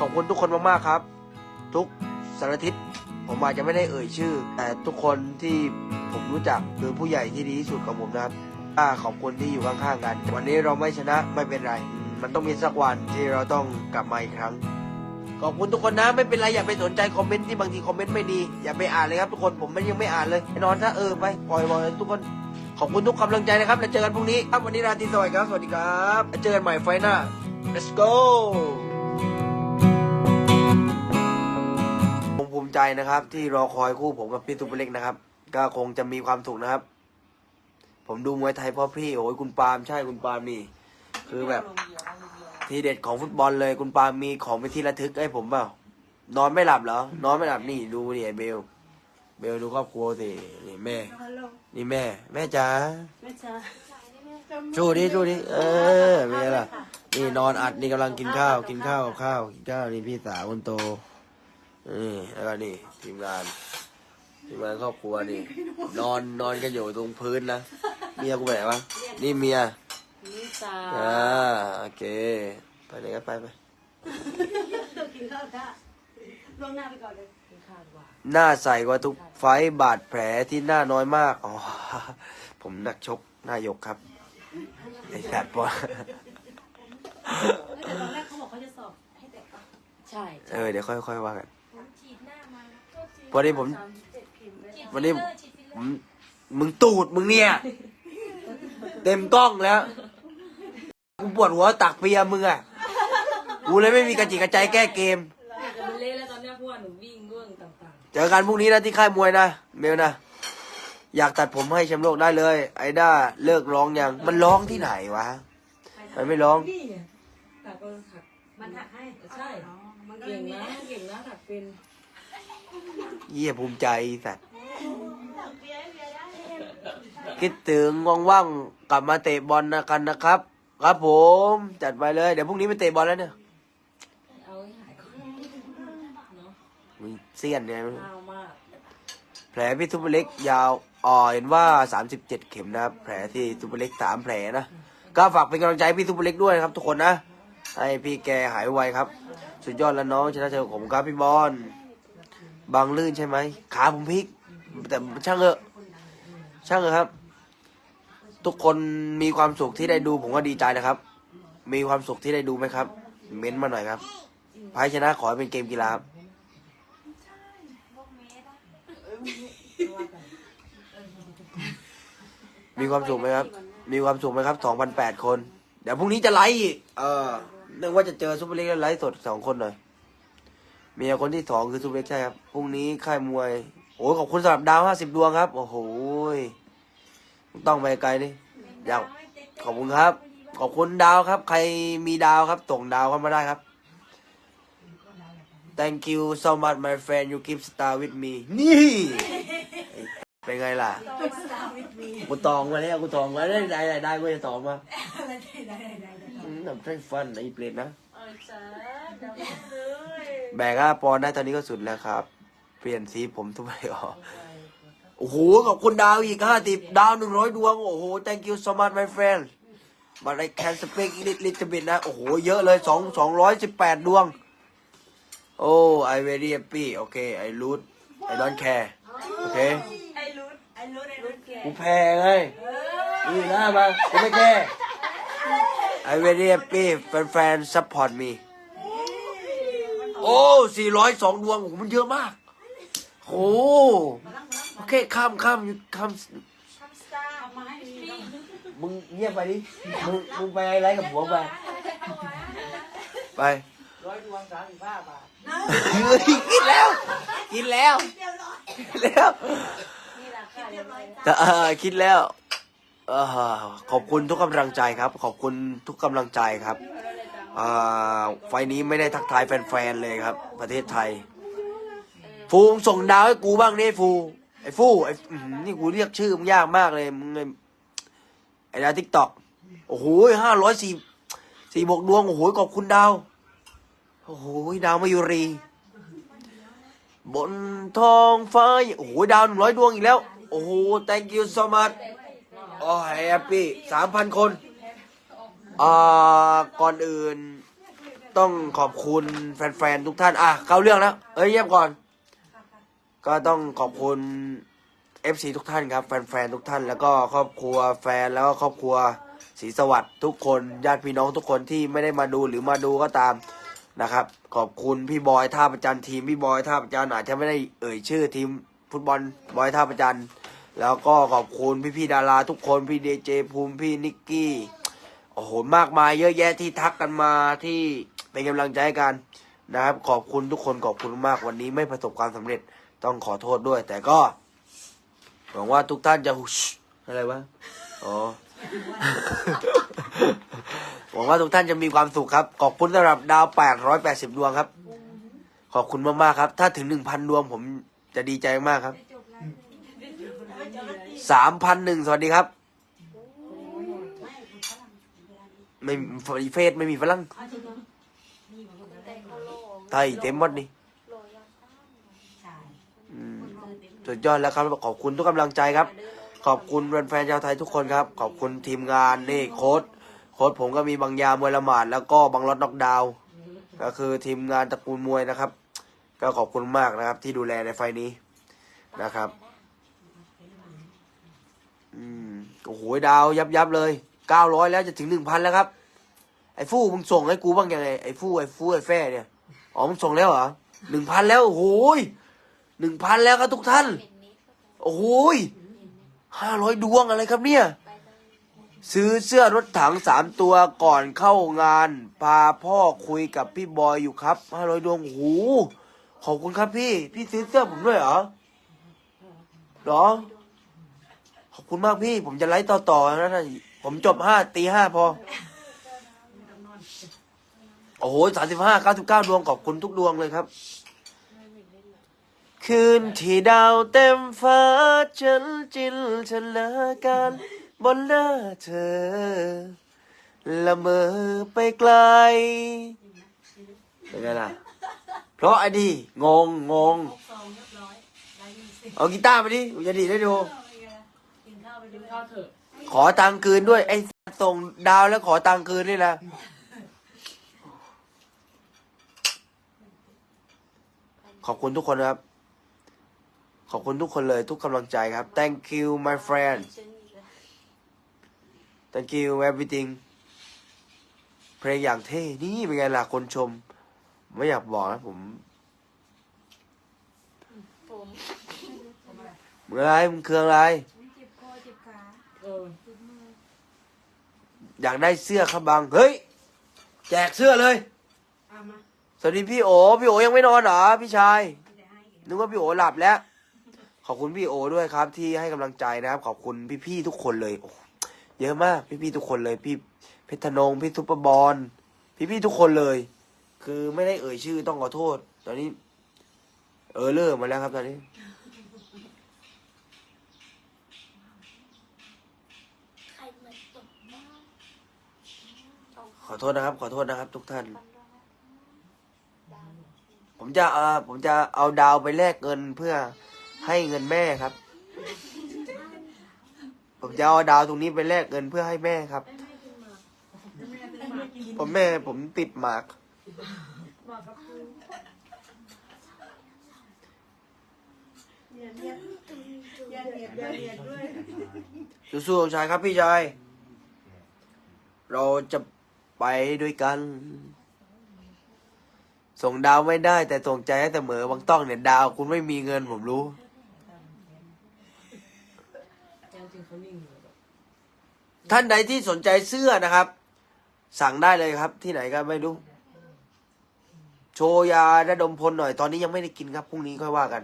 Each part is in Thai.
ขอบคุณทุกคนมากๆครับ ทุกสารทิศผมอาจจะไม่ได้เอ่ยชื่อ แต่ทุกคนที่ผมรู้จักคือผู้ใหญ่ที่ดีที่สุดของผมนะครับอ่าขอบคุณที่อยู่ข้างๆกัน วันนี้เราไม่ชนะไม่เป็นไร มันต้องมีสักวันที่เราต้องกลับมาอีกครั้ง ขอบคุณทุกคนนะไม่เป็นไรอย่าไปสนใจคอมเมนต์ที่บางทีคอมเมนต์ไม่ดี อย่าไปอ่านเลยครับทุกคนผมไมันยังไม่อ่านเลยนอนซะเออไปปล่อยปล่อยทุกคนขอบคุณทุกกำลังใจนะครับแล้วเจอกันพรุ่งนี้ครับวันนี้ราตรีสวัสดิ์ครับสวัสดีครับเจอกันใหม่ไฟหน้า let's go ใจนะครับ ที่รอคอยคู่ผมกับพี่ตุปเล็กนะครับ ก็คงจะมีความสุขนะครับ ผมดูมวยไทยเพราะพี่โอ้ยคุณปาล์มใช่คุณปาล์มนี่ คือแบบ ทีเด็ดของฟุตบอลเลยคุณปาล์มมีของเป็นที่ระทึกให้ผมเปล่านอนไม่หลับเหรอนอนไม่หลับนี่ดูนี่ไอ้เบล เบลดูครอบครัวสินี่แม่ นี่แม่ แม่จ๋าไม่ใช่ชูดิชูดิเออเป็นไงล่ะนี่นอนอัดนี่กำลังกินข้าว กินข้าวกับข้าวกินข้าวนี่พี่สาวคนโต นี่แล้วก็นี่ทีมงานทีมงานครอบครัวนี่ นอนนอนกันอยู่ตรงพื้นนะเมียกูไปไหนวะนี่เมียนิสาอ่าโอเค ไปไหนก็ไปไปกินข้าวได้ล่วงหน้าไปก่อนเลยกินข้าวดีกว่าหน้าใสกว่าทุกไฟต์บาดแผลที่หน้าน้อยมาก อ๋อ ผมนักชกหน้ายกครับไอ้สัตว์ปะแต่ตอนแรกเขาบอกเขาจะสอบให้เด็กปะใช่ เออ เดี๋ยวค่อยๆว่ากันฉีดหน้ามา พอดีผมสามสิบเจ็ดเข็มเลยฉีดวันนี้ฟิลเลอร์ฉีดฟิลเลอร์ผมมึงตูดมึงเนี่ย เต็มกล้องแล้ว กูปวดหัวตักเปียมึงอะ กูเลยไม่มีกระจิกกระใจแก้เกม แต่มันเละแล้วตอนเนี้ยเพราะว่าหนูวิ่งเรื่องต่างเจอกันพรุ่งนี้นะที่ค่ายมวยนะ เมลนะ อยากตัดผมให้แชมป์โลกได้เลย ไอ้ด้าเลิกร้องยัง มันร้องที่ไหนวะมันไม่ร้อง ๆ นี่ไงถักก็ถักมันถักให้ ใช่อ๋อมันก็เก่งมีนะเก่งนะถักเป็น เยี่ยภูมิใจไอ้สัตว์คิดถึงว่างๆกลับมาเตะบอลนะกันนะครับ ครับผม จัดไปเลย เดี๋ยวพรุ่งนี้ไปเตะบอลแล้วเนี่ยเอาให้หายก่อนเนาะมึงเสี้ยนเนี่ยข้าวมากแผลพี่ซุปเปอร์เล็กยาวอ่อเห็นว่า 37 เข็มนะครับ แผลที่ซุปเปอร์เล็กสามแผลนะก็ฝากเป็นกำลังใจให้พี่ซุปเปอร์เล็กด้วยนะครับ ทุกคนนะให้พี่แกหายไวครับ สุดยอดแล้วน้องชนะเจอผมครับพี่บอล บางลื่นใช่ไหมขาผมพลิก แต่ช่างเถอะช่างเถอะครับ ทุกคนมีความสุขที่ได้ดูผมก็ดีใจนะครับ มีความสุขที่ได้ดูไหมครับ เม้นมาหน่อยครับพายชนะขอให้เป็นเกมกีฬาครับมีความสุขไหมครับ มีความสุขไหมครับ2,008คน เดี๋ยวพรุ่งนี้จะไลฟ์อีก เออนึกว่าจะเจอซุปเปอร์เล็กแล้วไลฟ์สดสองคนหน่อย เมียคนที่สองคือซุปเปอร์เล็กใช่ครับ พรุ่งนี้ค่ายมวย โอ้ยขอบคุณสำหรับดาวห้าสิบดวงครับ โอ้โหต้องไปไกลนี่อยากขอบคุณครับ ขอบคุณดาวครับ ใครมีดาวครับส่งดาวเข้ามาได้ครับ thank you so much my friend you keep star with me นี่ เป็นไงล่ะ กูตองมาแล้วกูตองมาได้ได้ได้กูจะตองมาอืมน้ำใช้ฟันไอ้เปรตนะ เออจ้า แบกห้าปอนด์ได้ตอนนี้ก็สุดแล้วครับ เปลี่ยนสีผมทุกไปออกโอ้โหขอบคุณดาวอีกห้าติบดาวหนึ่งร้อยดวง โอ้โห thank you so much my friend but I can speak English little bit นะ โอ้โห เยอะเลยสองสองร้อยสิบแปดดวง โอ้ I very happy โอเค I root I don't care โอเคไอ้รุดไอ้รุดไอ้รุดแกกูแพ้ไงนี่หน้ามากูไม่แก้ I very happy แฟนๆ support me โอ้สี่ร้อยสองดวงโอ้มันเยอะมากโอ้โอเคข้ามข้ามข้ามมึงเงียบไปดิมึงมึงไปอะไรกับผัวไปไปร้อยดวงสามสิบห้าบาทกินแล้ว กินแล้วกินแล้วนี่ราคาเรียบร้อยแต่เออคิดแล้วขอบคุณทุกกำลังใจครับ ขอบคุณทุกกำลังใจครับ ไฟนี้ไม่ได้ทักทายแฟนๆเลยครับ ประเทศไทย ฟูมึงส่งดาวให้กูบ้างนี่ฟูไอ้ฟูไอ้นี่กูเรียกชื่อมึงยากมากเลยมึงไอ้ดาวทิกตอกโอ้โหห้าร้อยสี่สี่บวกดวงโอ้โหขอบคุณดาวโอ้โหดาวมายุรี บนทองฟ้าโอ้โหดาวหนึ่งร้อยดวงอีกแล้ว โอ้โห thank you so much โอ้แฮปปี้สามพันคน อ่าก่อนอื่นต้องขอบคุณแฟนๆทุกท่าน อะ เข้าเรื่องแล้ว เอ้ยเยี่ยมก่อน ก็ต้องขอบคุณ FC ทุกท่านครับ แฟนๆทุกท่าน แล้วก็ครอบครัวแฟนแล้วก็ครอบครัวศรีสวัสดิ์ทุกคนญาติพี่น้องทุกคนที่ไม่ได้มาดูหรือมาดูก็ตามนะครับ ขอบคุณพี่บอยท่าประจันทีมพี่บอยท่าประจันอาจจะไม่ได้เอ่ยชื่อทีมฟุตบอลบอยท่าประจันแล้วก็ขอบคุณพี่ๆดาราทุกคนพี่เดเจภูมิพี่นิกกี้ โอ้โหมากมายเยอะแยะที่ทักกันมาที่เป็นกำลังใจกันนะครับ ขอบคุณทุกคนขอบคุณมากวันนี้ไม่ประสบความสำเร็จต้องขอโทษด้วย แต่ก็หวังว่าทุกท่านจะอะไรวะอ๋อหวังว่าทุกท่านจะมีความสุขครับ ขอบคุณสำหรับดาว 880 ดวงครับ ขอบคุณมากๆครับ ถ้าถึง 1,000 ดวงผมจะดีใจมากครับ 3,001 สวัสดีครับ ไม่มีเฟซไม่มีฝรั่งเอาจริงเหรอไทยเต็มหมดนี่ใช่อืมสุดยอดแล้วครับขอบคุณทุกกำลังใจครับ ขอบคุณแฟนๆชาวไทยทุกคนครับ ขอบคุณทีมงานนี่โค้ดโค้ดผมก็มีบางยามวยละหมาดแล้วก็บางรถน็อกดาวน์ก็คือทีมงานตระกูลมวยนะครับ ก็ขอบคุณมากนะครับ ที่ดูแลในไฟล์นี้นะครับ อืมโอ้โหดาวยับยับเลย เก้าร้อยแล้วจะถึงหนึ่งพันแล้วครับ ไอ้ฟู่มึงส่งให้กูบ้างยังไงไอ้ฟู่ไอ้ฟู่ไอ้แฟ่เนี่ยอ๋อมึงส่งแล้วเหรอหนึ่งพันแล้วโอ้โหหนึ่งพันแล้วครับทุกท่าน โอ้โหห้าร้อยดวงอะไรครับเนี่ย ซื้อเสื้อรถถังสามตัวก่อนเข้างาน พาพ่อคุยกับพี่บอยอยู่ครับห้าร้อยดวงโอ้โหขอบคุณครับพี่ พี่ซื้อเสื้อผมด้วยเหรอหรอ ขอบคุณมากพี่ ผมจะไลฟ์ต่อต่อๆนะนะ ผมจบห้าตีห้าพอ โอ้โหสามสิบห้าเก้าสิบเก้าดวงขอบคุณทุกดวงเลยครับ คืนที่ดาวเต็มฟ้าฉันจินชนาการบนหน้าเธอ ละเมอไปไกล เป็นไงล่ะ เพราะไอ้ดีงงงงซองเรียบร้อยร้อยยี่สิบเอากีตาร์ไปดิกูจะดีดได้ดูกินข้าวไปดูข้าวเถอะ ขอตังค์คืนด้วย ไอ้ส่งดาวแล้วขอตังค์คืนนี่นะขอบคุณทุกคนนะครับ ขอบคุณทุกคนเลยทุกกำลังใจครับ thank you my friend thank you everything เพลงอย่างเท่ นี่เป็นไงล่ะคนชม ไม่อยากบอกนะผมผมมึงอะไรมึงเครื่องอะไร เจ็บคอเจ็บขา เออ เจ็บมือ อยากได้เสื้อครับบัง เฮ้ย แจกเสื้อเลย เอามาสวัสดีพี่โอ พี่โอยังไม่นอนเหรอพี่ชาย ไม่ได้ให้อีกนึกว่าพี่โอหลับแล้ว ขอบคุณพี่โอด้วยครับ ที่ให้กำลังใจนะครับ ขอบคุณพี่ๆทุกคนเลยโอ้เยอะมาก พี่ๆทุกคนเลย พี่เพชรธนงพี่ซุปเปอร์บอลพี่ๆทุกคนเลย คือไม่ได้เอ่ยชื่อต้องขอโทษ ตอนนี้ เออเลิกมาแล้วครับ ตอนนี้ ใครเหมือนตกบ้าง ขอโทษนะครับ ขอโทษนะครับ ทุกท่าน ผมจะเอาผมจะเอาดาวไปแลกเงินเพื่อให้เงินแม่ครับ ผมจะเอาดาวตรงนี้ไปแลกเงินเพื่อให้แม่ครับ ผมแม่ผมติดหมาก อย่าเรียดอย่าเรียดอย่าเรียดด้วย สู้ๆชายครับพี่ชาย เราจะ ไปด้วยกัน ส่งดาวไม่ได้ แต่ส่งใจให้เสมอบางต้องเนี่ยดาว คุณไม่มีเงินผมรู้ท่านใดที่สนใจเสื้อนะครับ สั่งได้เลยครับ ที่ไหนก็ไม่รู้ โชยาระดมพลหน่อยตอนนี้ยังไม่ได้กินครับพรุ่งนี้ค่อยว่ากัน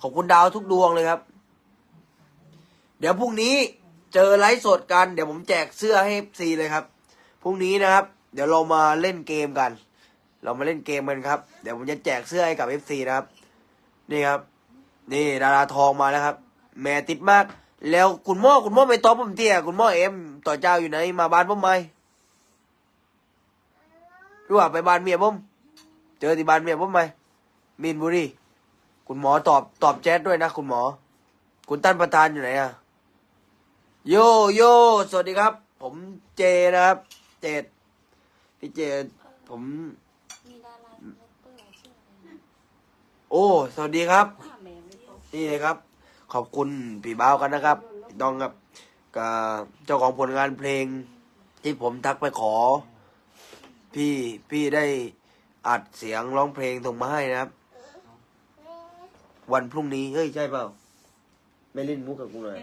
ขอบคุณดาวทุกดวงเลยครับ เดี๋ยวพรุ่งนี้เจอไลฟ์สดกัน เดี๋ยวผมแจกเสื้อให้ซีเลยครับ พรุ่งนี้นะครับ เดี๋ยวเรามาเล่นเกมกัน เรามาเล่นเกมกันครับ เดี๋ยวผมจะแจกเสื้อให้กับ FC นะครับ นี่ครับ นี่ดาราทองมาแล้วครับ แม่ติดมาก แล้วคุณหม่อคุณหม่อไม่ตอบผมเตี้ยคุณหม่อเอ็มต่อเจ้าอยู่ไหนมาบ้านผมไหมรู้ว่าไปบ้านเมียผมเจอที่บ้านเมียผมไหมมีนบุรีคุณหมอตอบตอบแชทด้วยนะ คุณหมอ คุณท่านประธานอยู่ไหนอะโยโยสวัสดีครับ ผมเจนะครับ เจดพี่เจดผมโอ้ สวัสดีครับ ถามแนี่เลยครับ ขอบคุณพี่บ้ากันนะครับดต้องครับกับเจ้าของผลงานเพลง ที่ผมทักไปขอ พี่พี่ได้อัดเสียงร้องเพลงส่งมาให้นะครับ วันพรุ่งนี้ เฮ้ย ใช่เปล่า ไม่เล่นมุกกับกูเลย